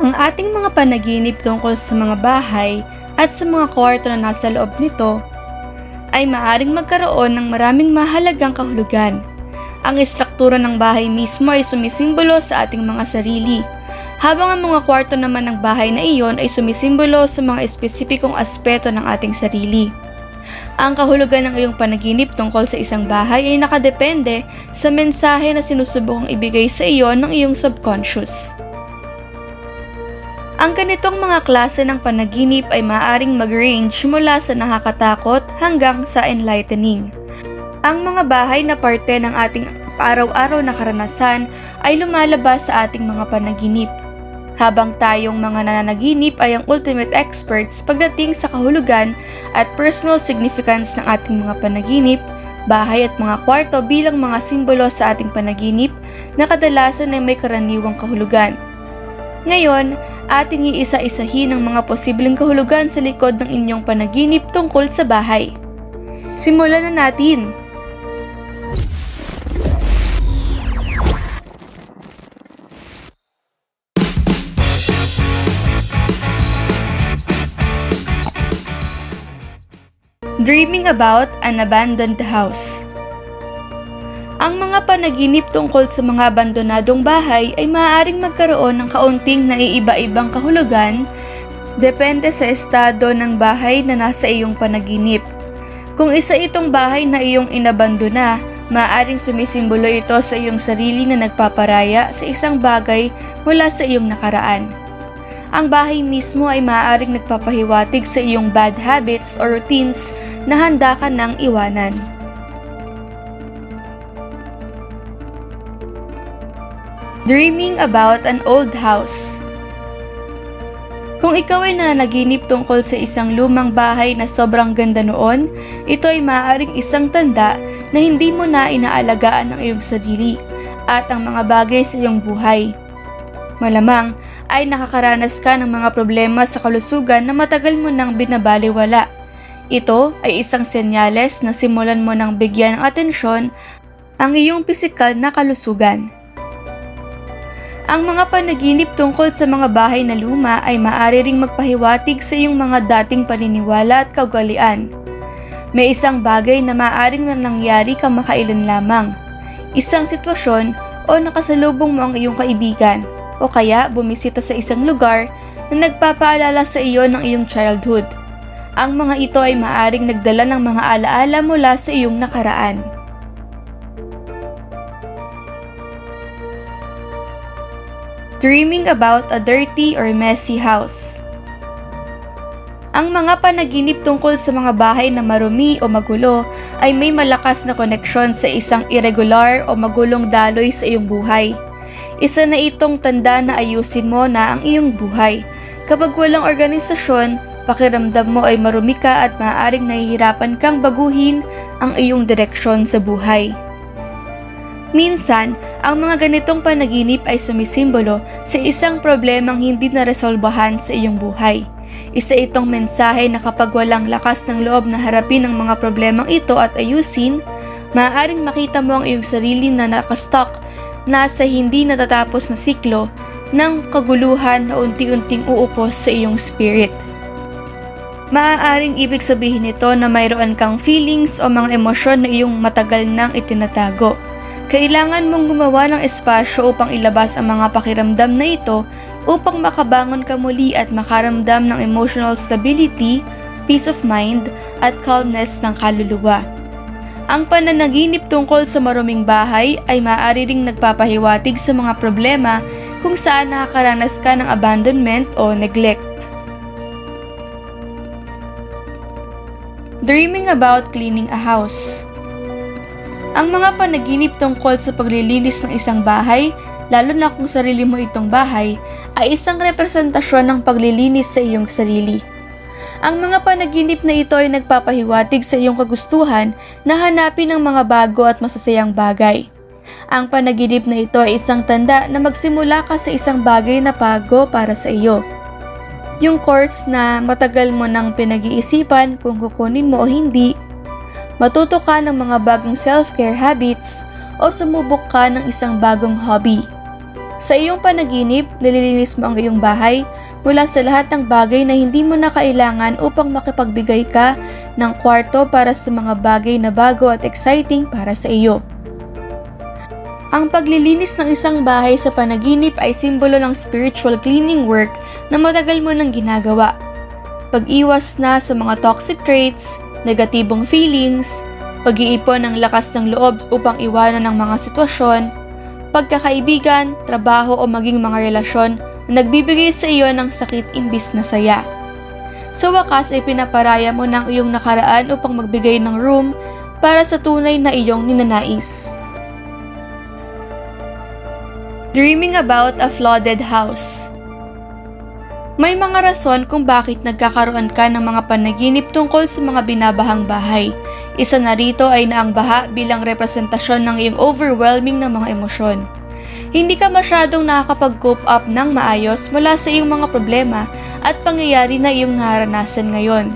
Ang ating mga panaginip tungkol sa mga bahay at sa mga kwarto na nasa loob nito ay maaring magkaroon ng maraming mahalagang kahulugan. Ang istruktura ng bahay mismo ay sumisimbolo sa ating mga sarili, habang ang mga kwarto naman ng bahay na iyon ay sumisimbolo sa mga espesipikong aspeto ng ating sarili. Ang kahulugan ng iyong panaginip tungkol sa isang bahay ay nakadepende sa mensahe na sinusubukang ibigay sa iyo ng iyong subconscious. Ang ganitong mga klase ng panaginip ay maaaring mag-range mula sa nakakatakot hanggang sa enlightening. Ang mga bahay na parte ng ating araw-araw na karanasan ay lumalabas sa ating mga panaginip. Habang tayong mga nananaginip ay ang ultimate experts pagdating sa kahulugan at personal significance ng ating mga panaginip, bahay at mga kwarto bilang mga simbolo sa ating panaginip na kadalasan ay may karaniwang kahulugan. Ngayon, ating iisa-isahin ang mga posibleng kahulugan sa likod ng inyong panaginip tungkol sa bahay. Simulan na natin! Dreaming about an abandoned house. Ang mga panaginip tungkol sa mga abandonadong bahay ay maaaring magkaroon ng kaunting naiiba-ibang kahulugan depende sa estado ng bahay na nasa iyong panaginip. Kung isa itong bahay na iyong inabandona, maaaring sumisimbolo ito sa iyong sarili na nagpaparaya sa isang bagay mula sa iyong nakaraan. Ang bahay mismo ay maaaring nagpapahiwatig sa iyong bad habits or routines na handa ka ng iwanan. Dreaming about an old house. Kung ikaw ay nanaginip tungkol sa isang lumang bahay na sobrang ganda noon, ito ay maaaring isang tanda na hindi mo na inaalagaan ang iyong sarili at ang mga bagay sa iyong buhay. Malamang ay nakakaranas ka ng mga problema sa kalusugan na matagal mo nang binabaliwala. Ito ay isang senyales na simulan mo nang bigyan ng atensyon ang iyong pisikal na kalusugan. Ang mga panaginip tungkol sa mga bahay na luma ay maaari ring magpahiwatig sa iyong mga dating paniniwala at kaugalian. May isang bagay na maaaring nangyari kamakailan lamang, isang sitwasyon o nakasalubong mo ang iyong kaibigan o kaya bumisita sa isang lugar na nagpapaalala sa iyo ng iyong childhood. Ang mga ito ay maaring nagdala ng mga alaala mula sa iyong nakaraan. Dreaming about a dirty or messy house. Ang mga panaginip tungkol sa mga bahay na marumi o magulo ay may malakas na koneksyon sa isang irregular o magulong daloy sa iyong buhay. Isa na itong tanda na ayusin mo na ang iyong buhay. Kapag walang organisasyon, pakiramdam mo ay marumi ka at maaaring nahihirapan kang baguhin ang iyong direksyon sa buhay. Minsan, ang mga ganitong panaginip ay sumisimbolo sa isang problemang hindi na resolbahan sa iyong buhay. Isa itong mensahe na kapag walang lakas ng loob na harapin ang mga problemang ito at ayusin, maaaring makita mo ang iyong sarili na nakastock na sa hindi natatapos na siklo ng kaguluhan na unti-unting uupos sa iyong spirit. Maaaring ibig sabihin nito na mayroon kang feelings o mga emosyon na iyong matagal nang itinatago. Kailangan mong gumawa ng espasyo upang ilabas ang mga pakiramdam na ito upang makabangon ka muli at makaramdam ng emotional stability, peace of mind, at calmness ng kaluluwa. Ang pananaginip tungkol sa maruming bahay ay maaari ring nagpapahiwatig sa mga problema kung saan nakakaranas ka ng abandonment o neglect. Dreaming about cleaning a house. Ang mga panaginip tungkol sa paglilinis ng isang bahay, lalo na kung sarili mo itong bahay, ay isang representasyon ng paglilinis sa iyong sarili. Ang mga panaginip na ito ay nagpapahiwatig sa iyong kagustuhan na hanapin ang mga bago at masasayang bagay. Ang panaginip na ito ay isang tanda na magsimula ka sa isang bagay na bago para sa iyo. Yung course na matagal mo nang pinag-iisipan kung kukunin mo o hindi, matuto ka ng mga bagong self-care habits o sumubok ka ng isang bagong hobby. Sa iyong panaginip, nililinis mo ang iyong bahay mula sa lahat ng bagay na hindi mo na kailangan upang makipagbigay ka ng kwarto para sa mga bagay na bago at exciting para sa iyo. Ang paglilinis ng isang bahay sa panaginip ay simbolo ng spiritual cleaning work na matagal mo nang ginagawa. Pag-iwas na sa mga toxic traits, negatibong feelings, pag-iipon ng lakas ng loob upang iwanan ng mga sitwasyon, pagkakaibigan, trabaho o maging mga relasyon na nagbibigay sa iyo ng sakit imbis na saya. Sa wakas ay pinaparaya mo ng iyong nakaraan upang magbigay ng room para sa tunay na iyong ninanais. Dreaming about a flooded house May mga rason kung bakit nagkakaroon ka ng mga panaginip tungkol sa mga binabahang bahay. Isa na rito ay na baha bilang representasyon ng iyong overwhelming na mga emosyon. Hindi ka masyadong nakakapag-cope up ng maayos mula sa iyong mga problema at pangyayari na iyong naranasan ngayon.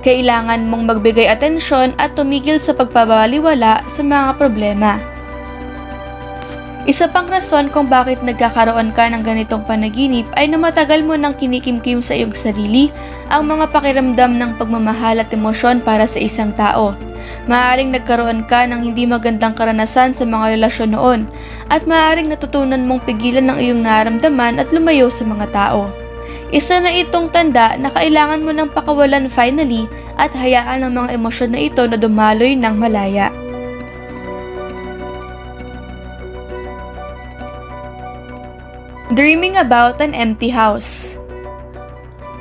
Kailangan mong magbigay atensyon at tumigil sa pagpabaliwala sa mga problema. Isa pang rason kung bakit nagkakaroon ka ng ganitong panaginip ay na matagal mo nang kinikimkim sa iyong sarili ang mga pakiramdam ng pagmamahal at emosyon para sa isang tao. Maaring nagkaroon ka ng hindi magandang karanasan sa mga relasyon noon at maaring natutunan mong pigilan ng iyong nararamdaman at lumayo sa mga tao. Isa na itong tanda na kailangan mo ng pakawalan finally at hayaan ang mga emosyon na ito na dumaloy ng malaya. Dreaming about an empty house.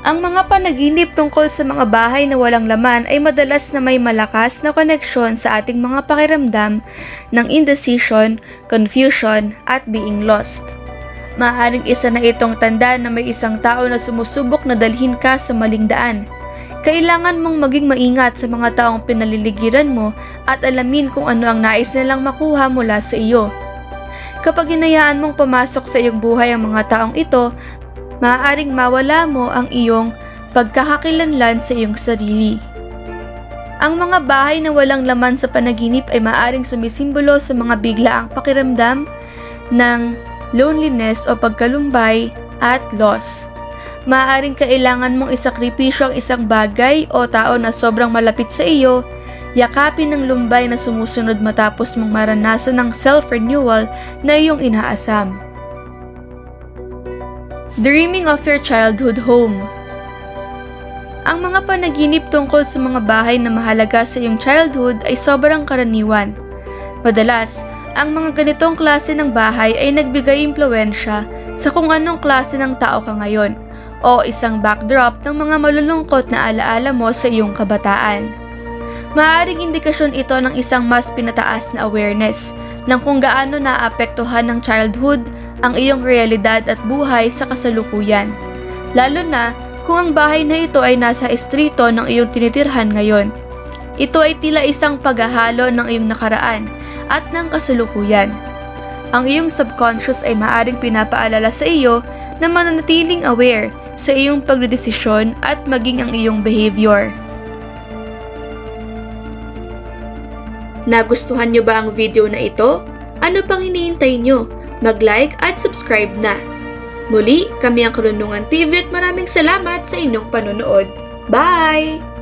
Ang mga panaginip tungkol sa mga bahay na walang laman ay madalas na may malakas na koneksyon sa ating mga pakiramdam ng indecision, confusion, at being lost. Maaring isa na itong tanda na may isang tao na sumusubok na dalhin ka sa maling daan. Kailangan mong maging maingat sa mga taong pinaliligiran mo at alamin kung ano ang nais nilang makuha mula sa iyo. Kapag hinayaan mong pumasok sa iyong buhay ang mga taong ito, maaaring mawala mo ang iyong pagkakakilanlan sa iyong sarili. Ang mga bahay na walang laman sa panaginip ay maaaring sumisimbolo sa mga biglaang pakiramdam ng loneliness o pagkalumbay at loss. Maaaring kailangan mong isakripisyo ang isang bagay o tao na sobrang malapit sa iyo yakapin ng lumbay na sumusunod matapos mong maranasan ng self-renewal na iyong inaasam. Dreaming of your childhood home Ang mga panaginip tungkol sa mga bahay na mahalaga sa iyong childhood ay sobrang karaniwan. Madalas, ang mga ganitong klase ng bahay ay nagbigay impluensya sa kung anong klase ng tao ka ngayon o isang backdrop ng mga malulungkot na alaala mo sa iyong kabataan. Maaring indikasyon ito ng isang mas pinataas na awareness ng kung gaano naapektuhan ng childhood ang iyong realidad at buhay sa kasalukuyan. Lalo na kung ang bahay na ito ay nasa estrito ng iyong tinitirhan ngayon. Ito ay tila isang paghahalo ng iyong nakaraan at ng kasalukuyan. Ang iyong subconscious ay maaring pinapaalala sa iyo na mananatiling aware sa iyong pagdedesisyon at maging ang iyong behavior. Nagustuhan nyo ba ang video na ito? Ano pang hinihintay nyo? Mag-like at subscribe na. Muli, kami ang Karunungan TV at maraming salamat sa inyong panonood. Bye!